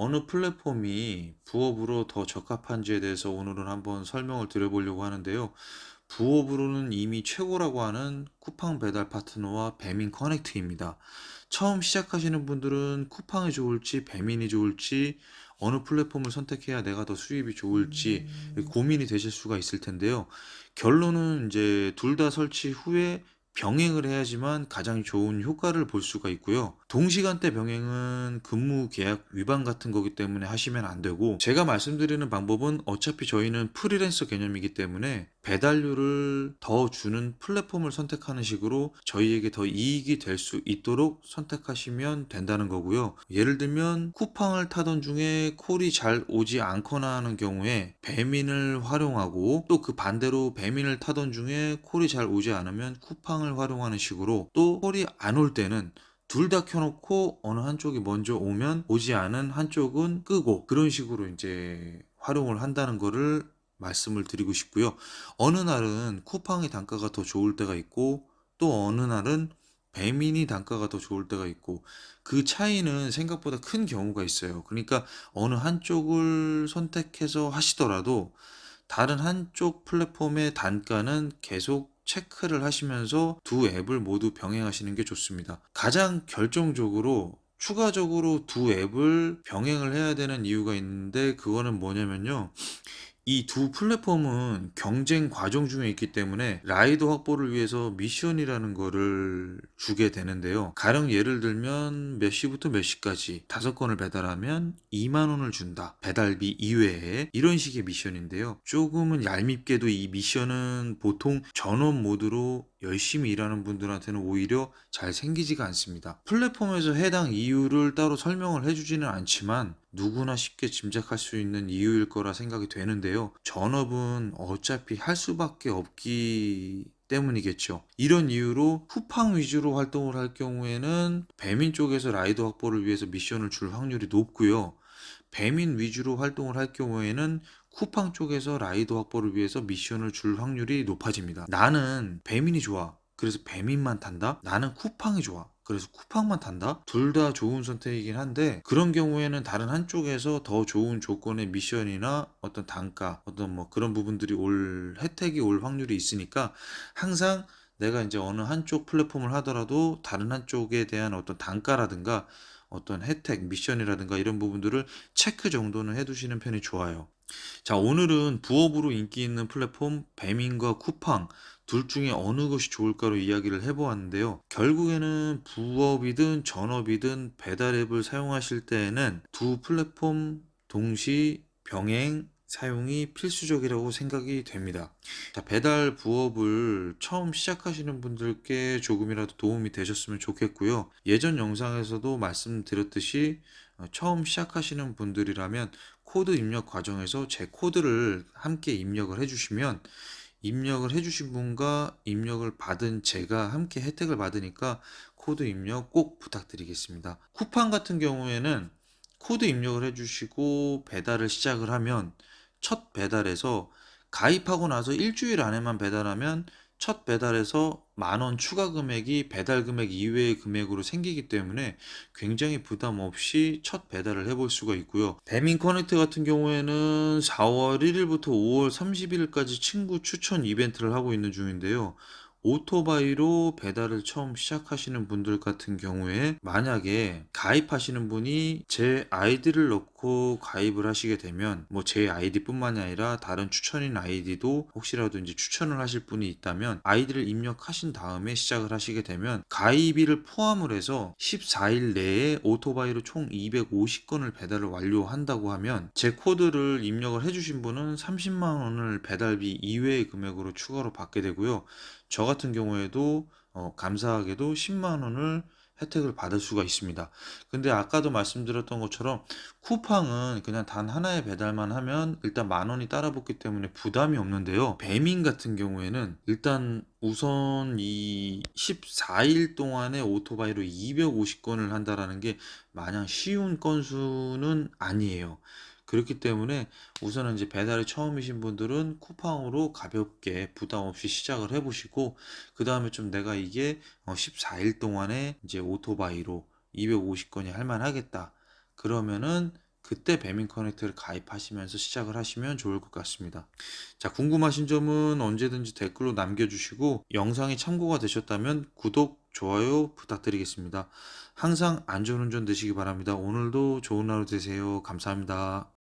어느 플랫폼이 부업으로 더 적합한지에 대해서 오늘은 한번 설명을 드려보려고 하는데요. 부업으로는 이미 최고라고 하는 쿠팡 배달 파트너와 배민 커넥트입니다. 처음 시작하시는 분들은 쿠팡이 좋을지 배민이 좋을지 어느 플랫폼을 선택해야 내가 더 수입이 좋을지 고민이 되실 수가 있을 텐데요. 결론은 이제 둘 다 설치 후에 병행을 해야지만 가장 좋은 효과를 볼 수가 있고요. 동시간대 병행은 근무 계약 위반 같은 거기 때문에 하시면 안 되고 제가 말씀드리는 방법은 어차피 저희는 프리랜서 개념이기 때문에 배달료를 더 주는 플랫폼을 선택하는 식으로 저희에게 더 이익이 될 수 있도록 선택하시면 된다는 거고요. 예를 들면 쿠팡을 타던 중에 콜이 잘 오지 않거나 하는 경우에 배민을 활용하고 또 그 반대로 배민을 타던 중에 콜이 잘 오지 않으면 쿠팡을 활용하는 식으로 또 콜이 안 올 때는 둘 다 켜놓고 어느 한쪽이 먼저 오면 오지 않은 한쪽은 끄고 그런 식으로 이제 활용을 한다는 거를 말씀을 드리고 싶고요. 어느 날은 쿠팡의 단가가 더 좋을 때가 있고 또 어느 날은 배민이 단가가 더 좋을 때가 있고 그 차이는 생각보다 큰 경우가 있어요. 그러니까 어느 한쪽을 선택해서 하시더라도 다른 한쪽 플랫폼의 단가는 계속 체크를 하시면서 두 앱을 모두 병행하시는 게 좋습니다. 가장 결정적으로 추가적으로 두 앱을 병행을 해야 되는 이유가 있는데 그거는 뭐냐면요. 이 두 플랫폼은 경쟁 과정 중에 있기 때문에 라이더 확보를 위해서 미션이라는 거를 주게 되는데요. 가령 예를 들면 몇 시부터 몇 시까지 다섯 건을 배달하면 2만 원을 준다. 배달비 이외에 이런 식의 미션인데요. 조금은 얄밉게도 이 미션은 보통 전원 모드로 열심히 일하는 분들한테는 오히려 잘 생기지가 않습니다. 플랫폼에서 해당 이유를 따로 설명을 해주지는 않지만 누구나 쉽게 짐작할 수 있는 이유일 거라 생각이 되는데요. 전업은 어차피 할 수밖에 없기 때문이겠죠. 이런 이유로 쿠팡 위주로 활동을 할 경우에는 배민 쪽에서 라이더 확보를 위해서 미션을 줄 확률이 높고요. 배민 위주로 활동을 할 경우에는 쿠팡 쪽에서 라이더 확보를 위해서 미션을 줄 확률이 높아집니다. 나는 배민이 좋아. 그래서 배민만 탄다? 나는 쿠팡이 좋아. 그래서 쿠팡만 탄다? 둘 다 좋은 선택이긴 한데 그런 경우에는 다른 한쪽에서 더 좋은 조건의 미션이나 어떤 단가, 어떤 뭐 그런 부분들이 올 혜택이 올 확률이 있으니까 항상 내가 이제 어느 한쪽 플랫폼을 하더라도 다른 한쪽에 대한 어떤 단가라든가 어떤 혜택, 미션이라든가 이런 부분들을 체크 정도는 해두시는 편이 좋아요. 자, 오늘은 부업으로 인기 있는 플랫폼 배민과 쿠팡 둘 중에 어느 것이 좋을까로 이야기를 해보았는데요. 결국에는 부업이든 전업이든 배달 앱을 사용하실 때에는 두 플랫폼 동시 병행 사용이 필수적이라고 생각이 됩니다. 자, 배달 부업을 처음 시작하시는 분들께 조금이라도 도움이 되셨으면 좋겠고요. 예전 영상에서도 말씀드렸듯이 어, 처음 시작하시는 분들이라면 코드 입력 과정에서 제 코드를 함께 입력을 해주시면 입력을 해주신 분과 입력을 받은 제가 함께 혜택을 받으니까 코드 입력 꼭 부탁드리겠습니다. 쿠팡 같은 경우에는 코드 입력을 해주시고 배달을 시작을 하면 첫 배달에서 가입하고 나서 일주일 안에만 배달하면 첫 배달에서 만 원 추가 금액이 배달 금액 이외의 금액으로 생기기 때문에 굉장히 부담 없이 첫 배달을 해볼 수가 있고요. 배민 커넥트 같은 경우에는 4월 1일부터 5월 30일까지 친구 추천 이벤트를 하고 있는 중인데요. 오토바이로 배달을 처음 시작하시는 분들 같은 경우에 만약에 가입하시는 분이 제 아이디를 넣고 가입을 하시게 되면 뭐 제 아이디뿐만이 아니라 다른 추천인 아이디도 혹시라도 이제 추천을 하실 분이 있다면 아이디를 입력하신 다음에 시작을 하시게 되면 가입비를 포함을 해서 14일 내에 오토바이로 총 250건을 배달을 완료한다고 하면 제 코드를 입력을 해주신 분은 30만 원을 배달비 이외의 금액으로 추가로 받게 되고요. 저 같은 경우에도 어, 감사하게도 10만 원을 혜택을 받을 수가 있습니다. 근데 아까도 말씀드렸던 것처럼 쿠팡은 그냥 단 하나의 배달만 하면 일단 만 원이 따라붙기 때문에 부담이 없는데요. 배민 같은 경우에는 일단 우선 이 14일 동안에 오토바이로 250건을 한다라는 게 마냥 쉬운 건수는 아니에요. 그렇기 때문에 우선은 이제 배달이 처음이신 분들은 쿠팡으로 가볍게 부담 없이 시작을 해보시고 그 다음에 좀 내가 이게 14일 동안에 이제 오토바이로 250건이 할만하겠다. 그러면은 그때 배민 커넥트를 가입하시면서 시작을 하시면 좋을 것 같습니다. 자, 궁금하신 점은 언제든지 댓글로 남겨주시고 영상이 참고가 되셨다면 구독, 좋아요 부탁드리겠습니다. 항상 안전운전 되시기 바랍니다. 오늘도 좋은 하루 되세요. 감사합니다.